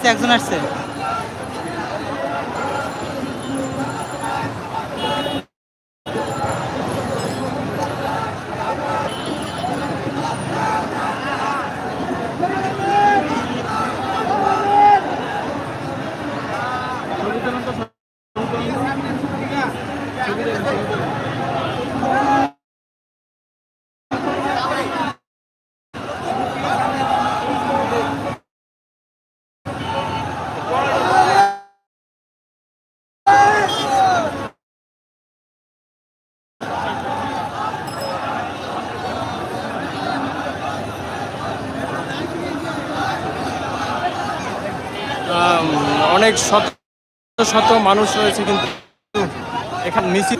আসছে একজন আসছে। অনেক শত শত মানুষ রয়েছে কিন্তু এখানে মিছিল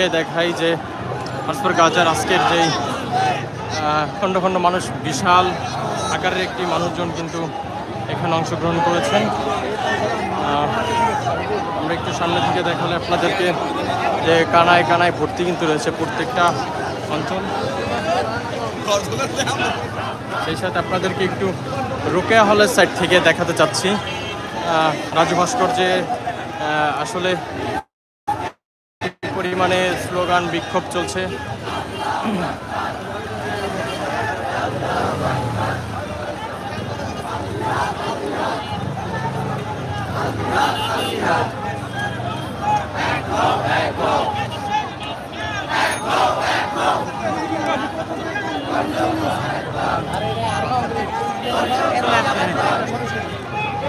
গিয়ে দেখাই যে হাসপার গাজার আজকের যেই খণ্ড খণ্ড মানুষ, বিশাল আকারের একটি মানুষজন কিন্তু এখানে অংশগ্রহণ করেছেন। আমরা একটু সামনে থেকে দেখালে আপনাদেরকে যে কানায় কানায় ভর্তি কিন্তু রয়েছে প্রত্যেকটা অঞ্চল। সেই সাথে আপনাদেরকে একটু রোকেয়া হলের সাইড থেকে দেখাতে চাচ্ছি। রাজু ভাস্কর যে আসলে পরিমাণে স্লোগান বিক্ষোভ চলছে।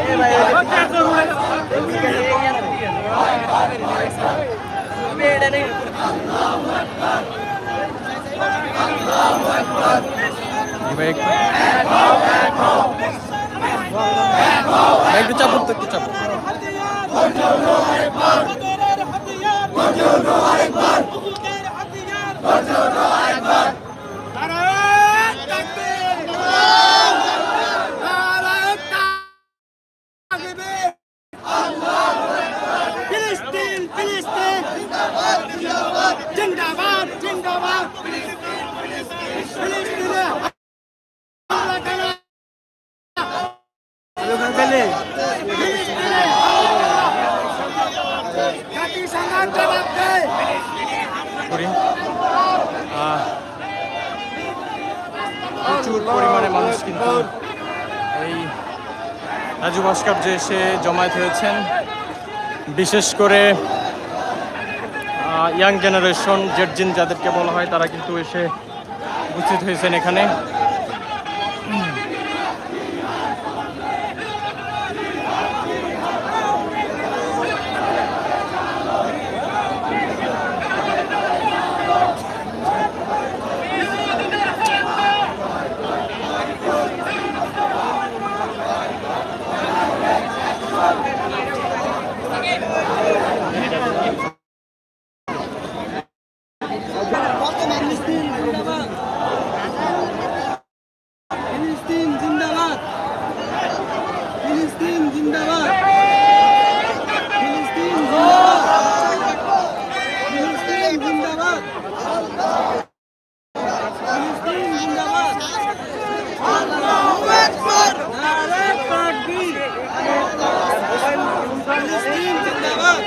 জি ভাই একটু। ভাই, একটু চাপুন তো একটু চাপুন ফিলিস্তিন ফিলিস্তিন জিন্দাবাদ জিন্দাবাদ ফিলিস্তিনে হামলা করা ফিলিস্তিনে জাতিসংঘ জবাব দেয় করি আহ, প্রচুর পরিমাণে মানুষ কিন্তু এই রাজু ভাস্কর যে এসে জমায়েত হয়েছেন, বিশেষ করে ইয়াং জেনারেশন জেটজিন যাদেরকে বলা হয়, তারা কিন্তু এসে উপস্থিত হয়েছেন এখানে ফিলিস্তিন জিন্দাবাদ ফিলিস্তিন জিন্দাবাদ ফিলিস্তিন জিন্দাবাদ ফিলিস্তিন জিন্দাবাদ ফিলিস্তিন জিন্দাবাদ আল্লাহু আকবার নারে তাকবীর ফিলিস্তিন জিন্দাবাদ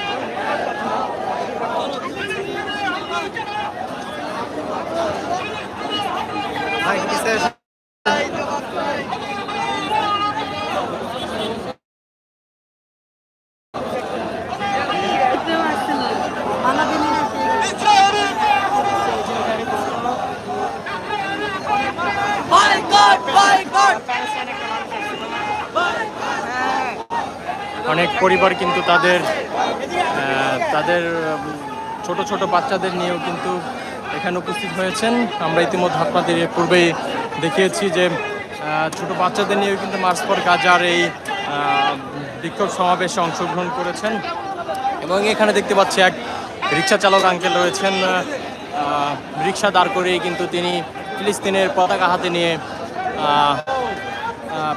অনেক পরিবার কিন্তু তাদের তাদের ছোট ছোট বাচ্চাদের নিয়েও কিন্তু এখানে উপস্থিত হয়েছেন। আমরা ইতিমধ্যে আপনাদের পূর্বেই দেখিয়েছি যে ছোট বাচ্চাদের নিয়েও কিন্তু মার্চ ফর গাজার এই বিক্ষোভ সমাবেশে অংশগ্রহণ করেছেন। এবং এখানে দেখতে পাচ্ছি এক রিক্সা চালক আঙ্কেল রয়েছেন। রিক্সা দাঁড় করেই কিন্তু তিনি ফিলিস্তিনের পতাকা হাতে নিয়ে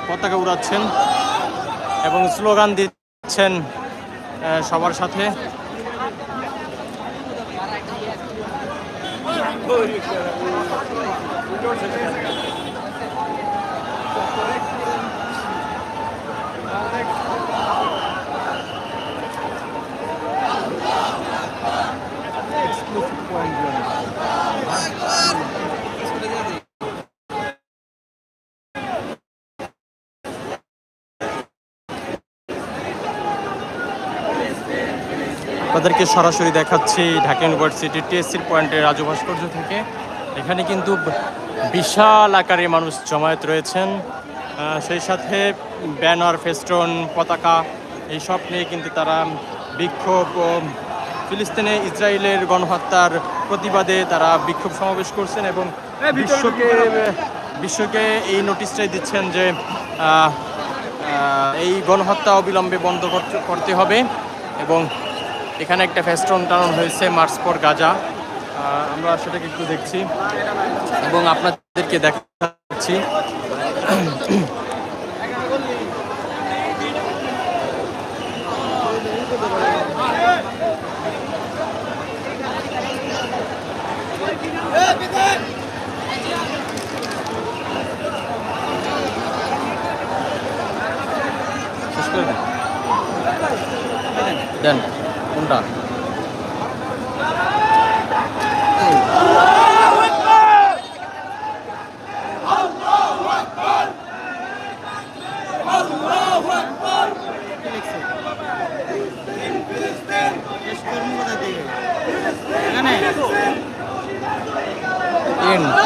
পতাকা উড়াচ্ছেন। এবং স্লোগান দিচ্ছেন আহ, সবার সাথে। আপনাদেরকে সরাসরি দেখাচ্ছি ঢাকা ইউনিভার্সিটি টিএসসির পয়েন্টের রাজু ভাস্কর্য থেকে। এখানে কিন্তু বিশাল আকারে মানুষ জমায়েত রয়েছেন। সেই সাথে ব্যানার ফেস্টন পতাকা এইসব নিয়ে কিন্তু তারা বিক্ষোভ ও ফিলিস্তিনে ইসরায়েলের গণহত্যার প্রতিবাদে তারা বিক্ষোভ সমাবেশ করছেন এবং বিশ্বকে বিশ্বকে এই নোটিশটাই দিচ্ছেন যে এই গণহত্যা অবিলম্বে বন্ধ করতে হবে এবং এখানে একটা ফেস্টন টানানো হয়েছে মার্চ ফর গাজা আমরা সেটাকে একটু দেখছি এবং আপনাদেরকে দেখাচ্ছি। দিন। কোনটা?